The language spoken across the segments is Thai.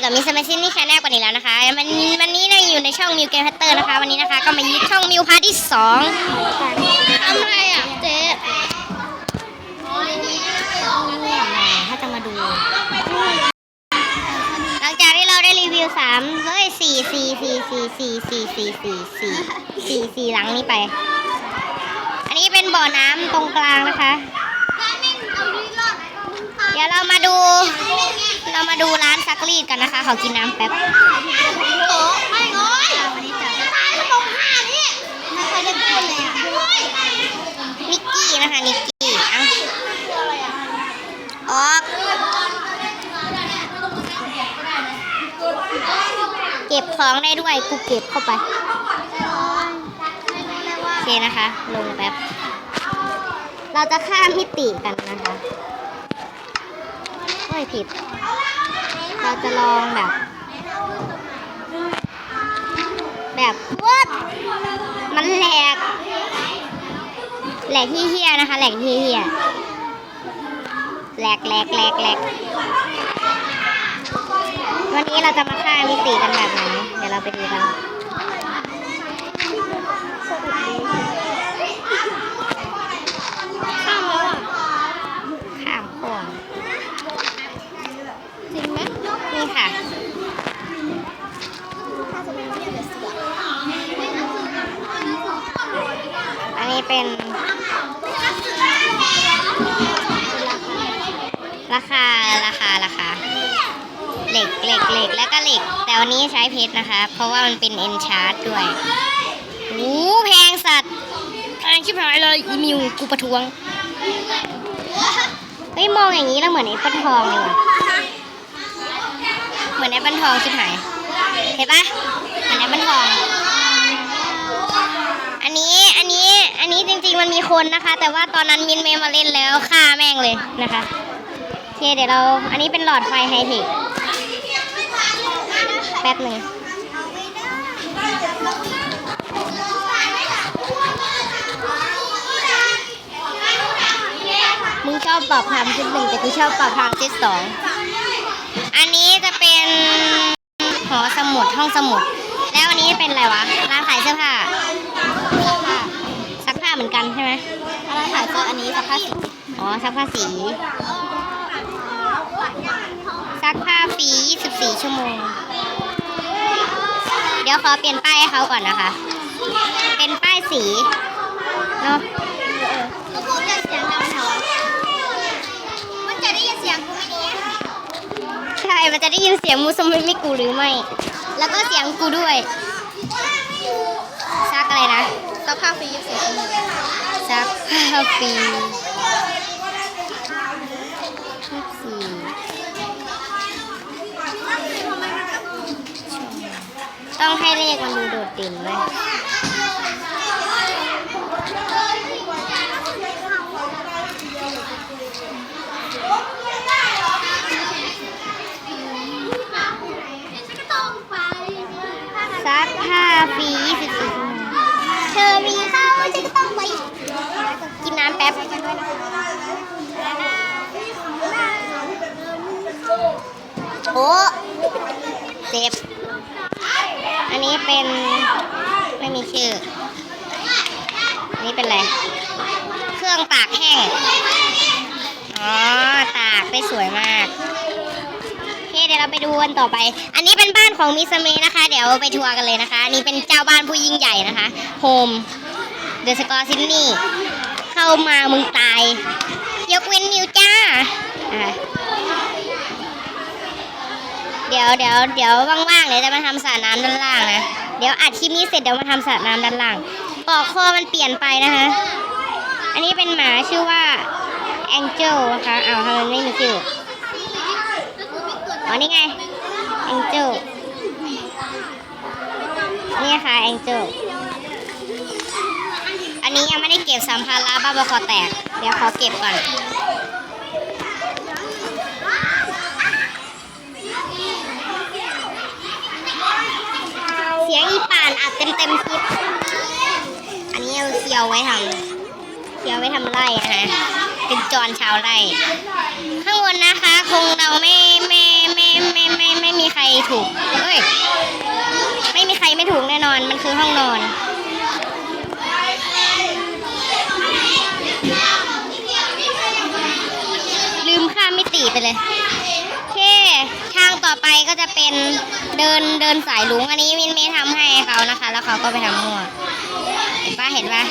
อยู่กับมิสเมซินนี่แชนแนลกันอีกแล้วนะคะวันวันนี้เราอยู่ในช่องมิวเกมพัตเตอร์นะคะ วันนี้นะคะก็มายึดช่องมิวพาร์ทที่สองทำอะไรอะเจ๊ถ้าจะมาดู หลังจากที่เราได้รีวิวสามเฮ้ยสี่สี่สี่สี่สี่สี่สี่สี่สี่สี่สี่หลังนี้ไป อันนี้เป็นบ่อน้ำตรงกลางนะคะเดี๋ยวเรามาดู เรามาดูร้านซักรีดกันนะคะ ขอกินน้ำแป๊บไม่งอยตายแล้วตรงห้านนี่น้ำใครจะดูดเลยอะมิกกี้นะคะนิกกี้เอาออกเก็บของได้ด้วยกูเก็บเข้าไปโอเคนะคะ ลงแป๊บ เราจะข้ามมิติกันนะคะ อ้ยผิด เราจะลองแบบ แบบวัดมันแหลก แหลกที่เฮียนะคะ แหลกที่เฮียแหลกแหลกแหลกแหลกวันนี้เราจะมาฆ่ามิติกันแบบไหน เดี๋ยวเราไปดูกัน ข้ามแล้วอะ ข้ามโค้ง จริงไหม นี่ค่ะ อันนี้เป็น ราคาราคาราคาเหล็กเหล็กเหล็กแล้วก็เหล็ก แต่วันนี้ใช้เพชรนะคะ เพราะว่ามันเป็นเอ็นชาร์ดด้วยโอ้แพงสัตว์แพงชิบหายเลยอีมิวกูประท้วงเฮ้ยมองอย่างนี้แล้วเหมือนไอ้ปันทองเลยว่ะเหมือนไอ้ปันทองชิบหายเห็นปะเหมือนไอ้ปันทอง อันนี้ อันนี้ อันนี้จริงๆ มันมีคนนะคะ แต่ว่าตอนนั้นมินเมย์มาเล่นแล้วฆ่าแม่งเลยนะคะโอเคเดี๋ยวเรา อันนี้เป็นหลอดไฟไฮเทคแป๊บหนึ่งมึงชอบปรับพามชุดหนึ่งแต่กูชอบปรับพามชุดสองอันนี้จะเป็นหอสมุดห้องสมุด แล้วอันนี้เป็นอะไรวะร้านขายเสื้อผ้า เหมือนกันใช่ไหมอะไรถ่ายเสื้ออันนี้สักผ้าสีอ๋อซักผ้าสีซักผ้าฟรี24 ชั่วโมง เดี๋ยวขอเปลี่ยนป้ายให้เขาก่อนนะคะ เป็นป้ายสีเนาะแล้วกูจะเสียงดังแถวมันจะได้ยินเสียงกูไหมเนี่ยใช่ มันจะได้ยินเสียงมูสมิมิกูหรือไม่ แล้วก็เสียงกูด้วย ซักอะไรนะ สักผ้าปียี่สิบปีสักผ้าปีทุกสี่ต้องให้เลขมันดูโดดเด่นเลยสักผ้าปียี่สิบสี่ เธอมีข้าวฉันก็ต้องไปกินน้ำแป๊บโอ้เจ็บ อันนี้เป็นไม่มีชื่อ อันนี้เป็นอะไร เครื่องตากแห้ง อ๋อ ตากได้สวยมาก เดี๋ยวเราไปดูกันต่อไป อันนี้เป็นบ้านของมิสเมย์นะคะ เดี๋ยวไปทัวร์กันเลยนะคะอันนี้เป็นเจ้าบ้านผู้ยิ่งใหญ่นะคะ โฮม เดอะสกอร์ซินนี่ เข้ามามึงตาย ยกเว้นมิวจ้า เดี๋ยวเดี๋ยวเดี๋ยวว่างๆเดี๋ยวจะมาทำสระน้ำด้านล่างนะ เดี๋ยวอัดคลิปนี้เสร็จเดี๋ยวมาทำสระน้ำด้านล่าง ปอกคอมันเปลี่ยนไปนะคะ อันนี้เป็นหมาชื่อว่าแองเจลนะคะ เอาทำไมมันไม่มีชื่อ อ๋อนี่ไงแองเจลนี่ค่ะแองเจลอันนี้ยังไม่ได้เก็บสัมภาระบ้าบอคอแตก เดี๋ยวขอเก็บก่อนเสียงอีป่านอัดเต็มเต็มคลิป อันนี้เอาเคียวไว้ทำเคียวไว้ทำไร่นะคะ เป็นจรชาวไร่ ข้างบนนะคะ คงเราไม่ไม่ ไม่มีใครถูก เอ้ย ไม่มีใครไม่ถูกแน่นอน มันคือห้องนอน ลืมข้ามมิติไปเลยโอเคทางต่อไปก็จะเป็นเดินเดินสายลุง อันนี้มินเมย์ทำให้เขานะคะ แล้วเขาก็ไปทำมั่วเห็นปะเห็นปะ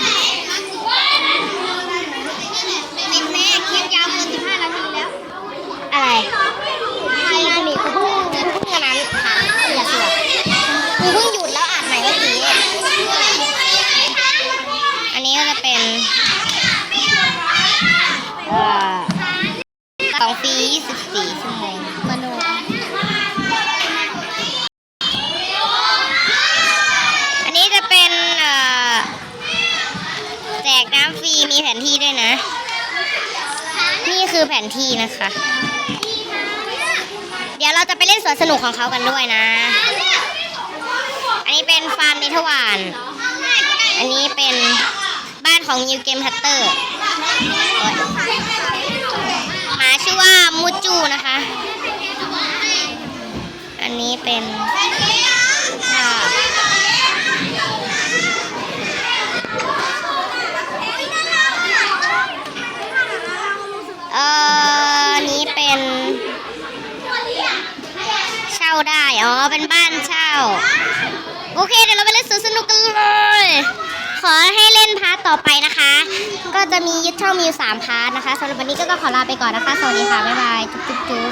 สองปี24ชั่วโมงมโนอันนี้จะเป็นเอ่อแจกน้ำฟรีมีแผนที่ด้วยนะ นี่คือแผนที่นะคะ เดี๋ยวเราจะไปเล่นสวนสนุกของเขากันด้วยนะ อันนี้เป็นฟาร์มนเธอร์วานอันนี้เป็นบ้านของนิวเกมฮัตเตอร์ ชื่อว่ามูจูนะคะ อันนี้เป็นเอ่อนนี้เป็นเช่าได้ อ๋อ เป็นบ้านเช่า โอเค เดี๋ยวเราไปเล่นสวนสนุกกันเลย ขอให้เล่นพาร์ทต่อไปนะคะ ก็จะมียึดช่องมีอยู่สามพาร์ทนะคะสำหรับวันนี้ก็ขอลาไปก่อนนะคะ สวัสดีค่ะ บ๊ายบายจุ๊บ